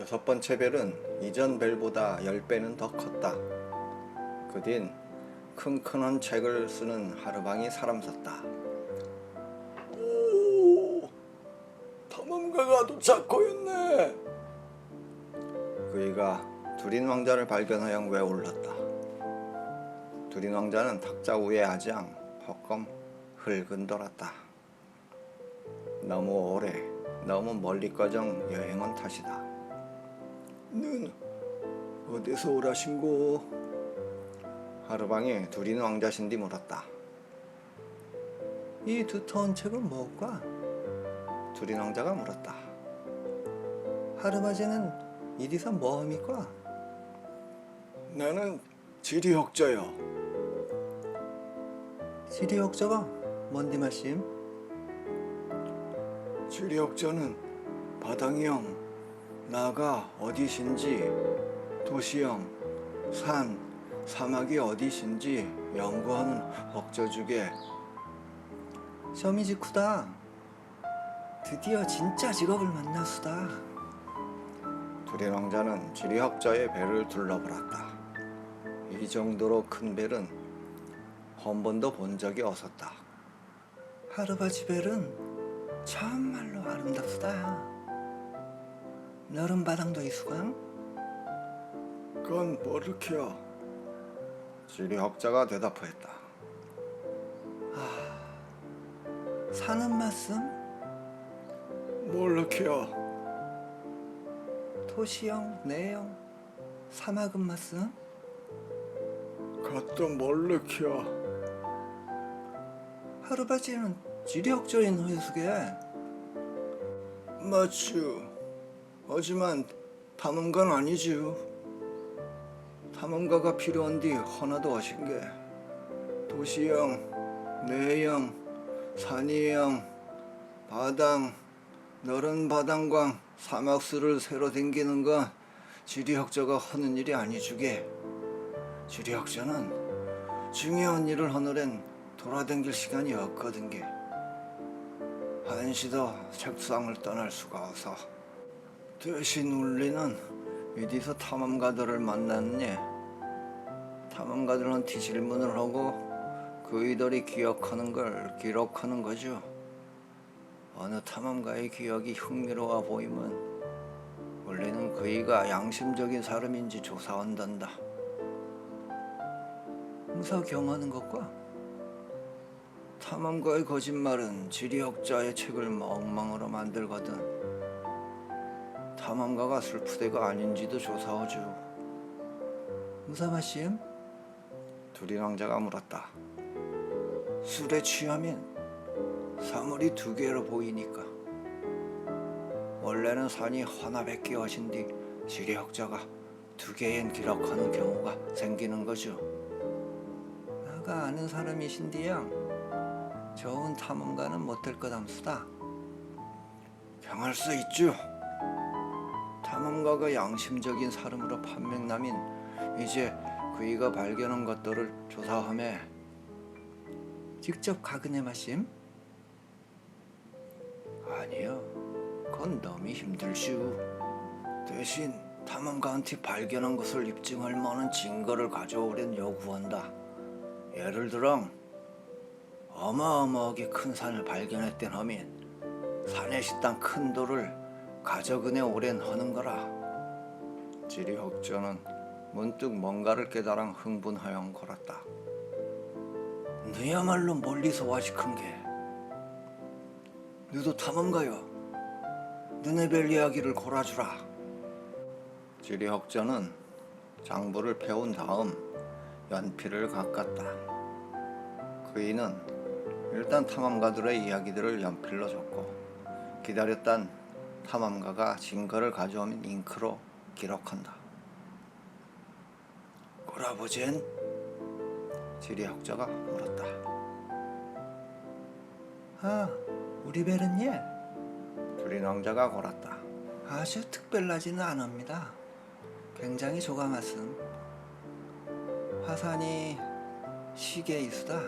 여섯 번째 벨은 이전 벨보다 10배는 더 컸다. 그딘 킁킁한 책을 쓰는 하르방이 사람 섰다. 오, 탐험가가 도착하였네. 그이가 두린 왕자를 발견하여 왜 올랐다. 두린 왕자는 탁자 위에 아지앙 헛검 흙은 돌았다. 너무 오래, 너무 멀리까정 여행한 탓이다. 는 어디서 오라신고? 하루방이 두린 왕자신디 물었다. 이 두터운 책은 뭐일까? 두린 왕자가 물었다. 하르바제는 이리서 뭐합니까? 나는 지리학자요. 지리학자가 뭔디 말씀? 지리학자는 바당형, 나가 어디신지, 도시형, 산, 사막이 어디신지 연구하는 학자주게. 점이지 쿠다. 드디어 진짜 직업을 만났수다. 두린 왕자는 지리학자의 배를 둘러보았다. 이 정도로 큰 벨은 한 번도 본 적이 없었다. 하르바지 벨은 참말로 아름답수다. 너른 바당도 이수강? 그건 모르케요. 지리학자가 대답했다. 아, 사는 말씀? 모르케요. 토시형, 내형, 사막은 말씀? 그것도 모르케요. 하루바지는 지리학자인 허유숙에 맞죠. 하지만 탐험가는 아니지요. 탐험가가 필요한디 하나도 하신 게 도시형, 내형, 산이형, 바당, 너른 바당광, 사막수를 새로 댕기는 건 지리학자가 하는 일이 아니주게. 지리학자는 중요한 일을 하느랜 돌아댕길 시간이 없거든 게. 한시도 책상을 떠날 수가 없어. 대신 울리는 이디서 탐험가들을 만났니? 탐험가들한테 질문을 하고 그이들이 기억하는 걸 기록하는 거죠. 어느 탐험가의 기억이 흥미로워 보이면 원래는 그이가 양심적인 사람인지 조사한단다. 무사 경하는 것과 탐험가의 거짓말은 지리학자의 책을 멍망으로 만들거든. 탐험가가 슬프대가 아닌지도 조사하죠. 무사마심? 두린 왕자가 물었다. 술에 취하면 사물이 두 개로 보이니까. 원래는 산이 하나밖에 하신뒤 지리학자가 두 개엔 기록하는 경우가 생기는 거죠. 나가 아는 사람이신디양 좋은 탐험가는 못될 거담수다. 경할 수 있죠. 탐험가가 양심적인 사람으로 판명남인 이제 그이가 발견한 것들을 조사함에 직접 가그네 마심? 아니요, 그건 너무 힘들시오. 대신 탐험가한테 발견한 것을 입증할 만한 증거를 가져오련 요구한다. 예를 들어 어마어마하게 큰 산을 발견했던 하면 산에 식당 큰 돌을 가져그네 오랜 하는 거라. 지리학자는 문득 뭔가를 깨달아 흥분하여 걸었다. 너야말로 멀리서 와식한 게. 너도 탐험가요. 너네 별 이야기를 골아주라. 지리학자는 장부를 펴온 다음 연필을 가꿨다. 그이는 일단 탐험가들의 이야기들을 연필로 적고 기다렸단 탐험가가 증거를 가져오면 잉크로 기록한다. 꼬라보젠? 지리학자가 물었다. 아, 우리 벨은 예? 두린 왕자가 골았다. 아주 특별하지는 않습니다. 굉장히 조감하음. 화산이 시계 이수다.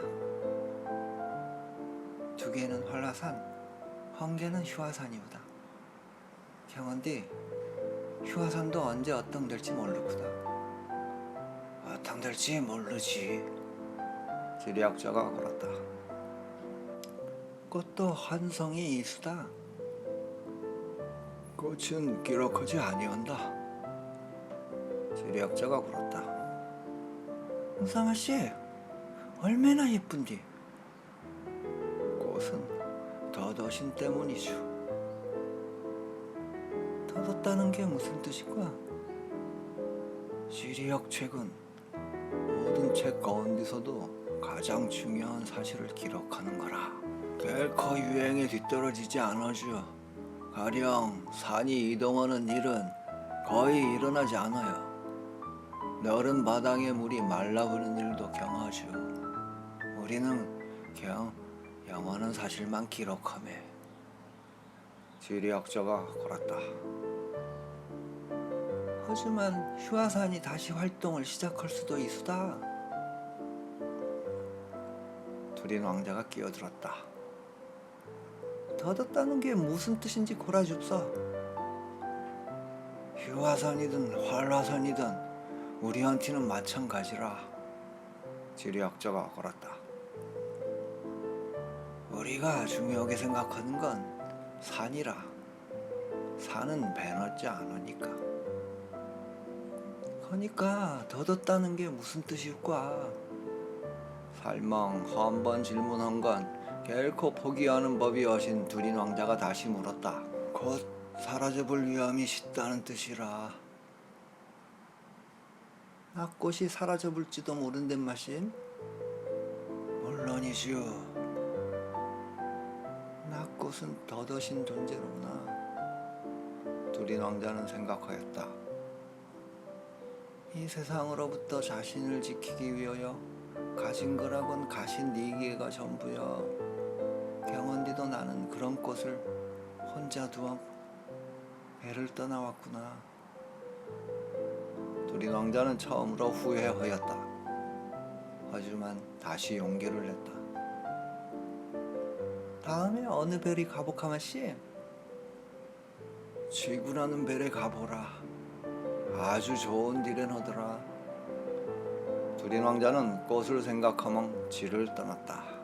두 개는 한라산, 한 개는 휴화산이오다. 경원디 휴화산도 언제 어떤 될지 모르구나. 어떤 될지 모르지. 지리학자가 걸었다. 꽃도 환성이 이수다. 꽃은 기록하지 아니한다. 지리학자가 물었다. 우사마 씨, 얼마나 예쁜디? 꽃은 더더신 때문이죠. 더덥다는 게 무슨 뜻일까? 지리학 책은 모든 책 가운데서도 가장 중요한 사실을 기록하는 거라. 결코 유행에 뒤떨어지지 않아죠. 가령 산이 이동하는 일은 거의 일어나지 않아요. 너른 바닥의 물이 말라버리는 일도 경하죠. 우리는 그냥 영원한 사실만 기록하며 지리학자가 걸었다. 하지만 휴화산이 다시 활동을 시작할 수도 있수다. 둘인 왕자가 끼어들었다. 더덥다는 게 무슨 뜻인지 고라줍소. 휴화산이든 활화산이든 우리한테는 마찬가지라. 지리학자가 걸었다. 우리가 중요하게 생각하는 건 산이라. 산은 배넣지 않으니까. 그러니까 더덥다는 게 무슨 뜻일까? 살망 한 번 질문한 건 결코 포기하는 법이 하신 두린 왕자가 다시 물었다. 곧 사라져볼 위험이 있다는 뜻이라. 낙꽃이 사라져볼지도 모른단 말씀? 물론이지요. 낙꽃은 더더신 존재로구나. 두린 왕자는 생각하였다. 이 세상으로부터 자신을 지키기 위하여 가진 거라곤 가신 네 개가 전부여. 경원디도 나는 그런 꽃을 혼자 두어 배를 떠나왔구나. 두린 왕자는 처음으로 후회하였다. 하지만 다시 용기를 냈다. 다음에 어느 별이 가복하마 씨? 지구라는 별에 가보라. 아주 좋은 딜은 하더라. 두린 왕자는 꽃을 생각하며 지를 떠났다.